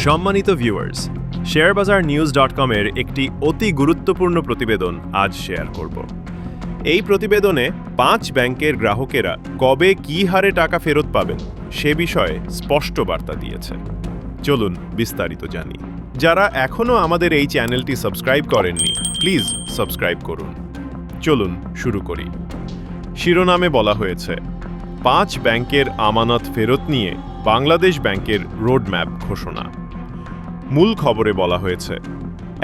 সম্মানিত ভিউয়ার্স শেয়ারবাজার news dot কমের একটি অতি গুরুত্বপূর্ণ প্রতিবেদন আজ শেয়ার করব। এই প্রতিবেদনে পাঁচ ব্যাংকের গ্রাহকেরা কবে কী হারে টাকা ফেরত পাবেন সে বিষয়ে স্পষ্ট বার্তা দিয়েছে। চলুন বিস্তারিত জানি। যারা এখনও আমাদের এই চ্যানেলটি সাবস্ক্রাইব করেননি, প্লিজ সাবস্ক্রাইব করুন। চলুন শুরু করি। শিরোনামে বলা হয়েছে, পাঁচ ব্যাংকের আমানত ফেরত নিয়ে বাংলাদেশ ব্যাংকের রোডম্যাপ ঘোষণা। মূল খবরে বলা হয়েছে।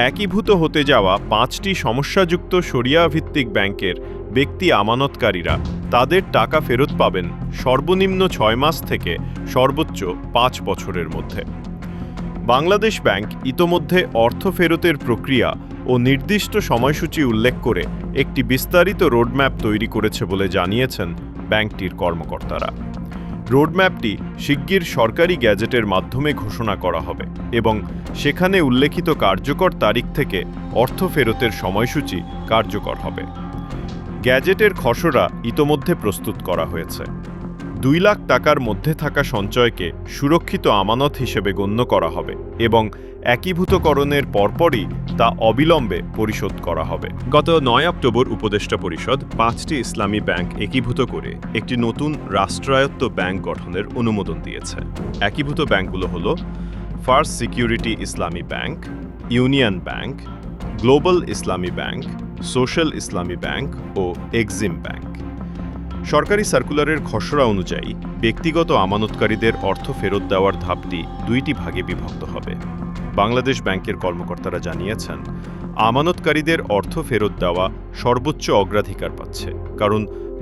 একীভূত হতে যাওয়া পাঁচটি সমস্যাযুক্ত সরিয়া ভিত্তিক ব্যাংকের ব্যক্তি আমানতকারীরা তাদের টাকা ফেরত পাবেন সর্বনিম্ন ছয় মাস থেকে সর্বোচ্চ পাঁচ বছরের মধ্যে। বাংলাদেশ ব্যাংক ইতোমধ্যে অর্থ ফেরতের প্রক্রিয়া ও নির্দিষ্ট সময়সূচি উল্লেখ করে একটি বিস্তারিত রোডম্যাপ তৈরি করেছে বলে জানিয়েছেন ব্যাংকটির কর্মকর্তারা। রোডম্যাপটি শিগগির সরকারি গ্যাজেটের মাধ্যমে ঘোষণা করা হবে এবং সেখানে উল্লেখিত কার্যকর তারিখ থেকে অর্থ ফেরতের সময়সূচি কার্যকর হবে। গ্যাজেটের খসড়া ইতোমধ্যে প্রস্তুত করা হয়েছে। দুই লাখ টাকার মধ্যে থাকা সঞ্চয়কে সুরক্ষিত আমানত হিসেবে গণ্য করা হবে এবং একীভূতকরণের পরপরই তা অবিলম্বে পরিশোধ করা হবে। গত নয় অক্টোবর উপদেষ্টা পরিষদ পাঁচটি ইসলামী ব্যাংক একীভূত করে একটি নতুন রাষ্ট্রায়ত্ত ব্যাংক গঠনের অনুমোদন দিয়েছে। একীভূত ব্যাংকগুলো হল first security Islami bank, union bank, global Islami bank, social Islami bank ও এক্সিম ব্যাংক। সরকারি সার্কুলারের খসড়া অনুযায়ী ব্যক্তিগত আমানতকারীদের অর্থ ফেরত দেওয়ার ধাপটি দুইটি ভাগে বিভক্ত হবে। বাংলাদেশ ব্যাংকের কর্মকর্তারা জানিয়েছেন, আমানতকারীদের অর্থ ফেরত দেওয়া সর্বোচ্চ অগ্রাধিকার পাচ্ছে, কারণ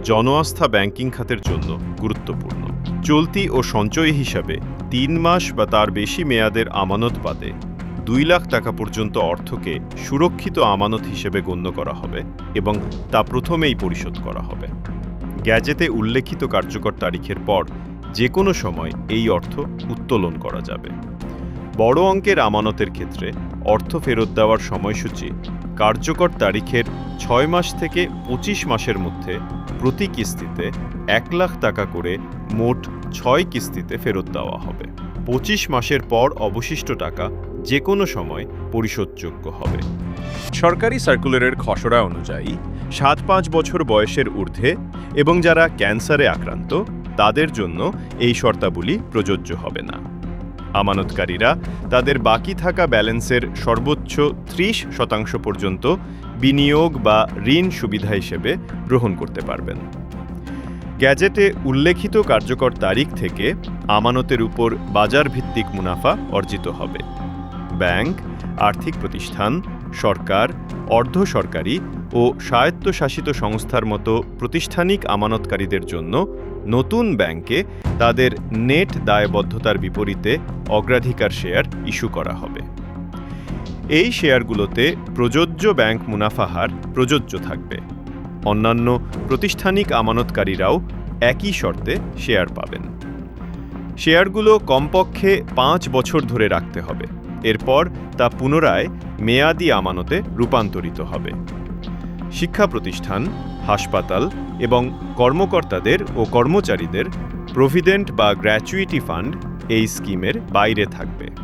জনআস্থা ব্যাংকিং খাতের জন্য গুরুত্বপূর্ণ। চলতি ও সঞ্চয় হিসাবে তিন মাস বা তার বেশি মেয়াদের আমানত বাদে দুই লাখ টাকা পর্যন্ত অর্থকে সুরক্ষিত আমানত হিসেবে গণ্য করা হবে এবং তা প্রথমেই পরিশোধ করা হবে। গ্যাজেটে উল্লেখিত কার্যকর তারিখের পর যে কোনো সময় এই অর্থ উত্তোলন করা যাবে। বড় অঙ্কের আমানতের ক্ষেত্রে অর্থ ফেরত দেওয়ার সময়সূচি কার্যকর তারিখের ছয় মাস থেকে পঁচিশ মাসের মধ্যে প্রতি কিস্তিতে এক লাখ টাকা করে মোট ছয় কিস্তিতে ফেরত দেওয়া হবে। পঁচিশ মাসের পর অবশিষ্ট টাকা যে কোনো সময় পরিশোধযোগ্য হবে। সরকারি সার্কুলারের খসড়া অনুযায়ী সাত পাঁচ বছর বয়সের ঊর্ধ্বে এবং যারা ক্যান্সারে আক্রান্ত, তাদের জন্য এই শর্তাবলী প্রযোজ্য হবে না। আমানতকারীরা তাদের বাকি থাকা ব্যালেন্সের সর্বোচ্চ ত্রিশ শতাংশ পর্যন্ত বিনিয়োগ বা ঋণ সুবিধা হিসেবে গ্রহণ করতে পারবেন। গ্যাজেটে উল্লেখিত কার্যকর তারিখ থেকে আমানতের উপর বাজারভিত্তিক মুনাফা অর্জিত হবে। ব্যাংক, আর্থিক প্রতিষ্ঠান সরকার, অর্ধ সরকারি ও স্বায়ত্তশাসিত সংস্থার মতো প্রতিষ্ঠানিক আমানতকারীদের জন্য নতুন ব্যাংকে তাদের নেট দায়বদ্ধতার বিপরীতে অগ্রাধিকার শেয়ার ইস্যু করা হবে। এই শেয়ারগুলোতে প্রযোজ্য ব্যাংক মুনাফা হার প্রযোজ্য থাকবে। অন্যান্য প্রতিষ্ঠানিক আমানতকারীরাও একই শর্তে শেয়ার পাবেন। শেয়ারগুলো কমপক্ষে পাঁচ বছর ধরে রাখতে হবে। এরপর তা পুনরায় মেয়াদি আমানতে রূপান্তরিত হবে। শিক্ষা প্রতিষ্ঠান হাসপাতাল এবং কর্মকর্তাদের ও কর্মচারীদের প্রভিডেন্ট বা গ্র্যাচুইটি ফান্ড এই স্কিমের বাইরে থাকবে।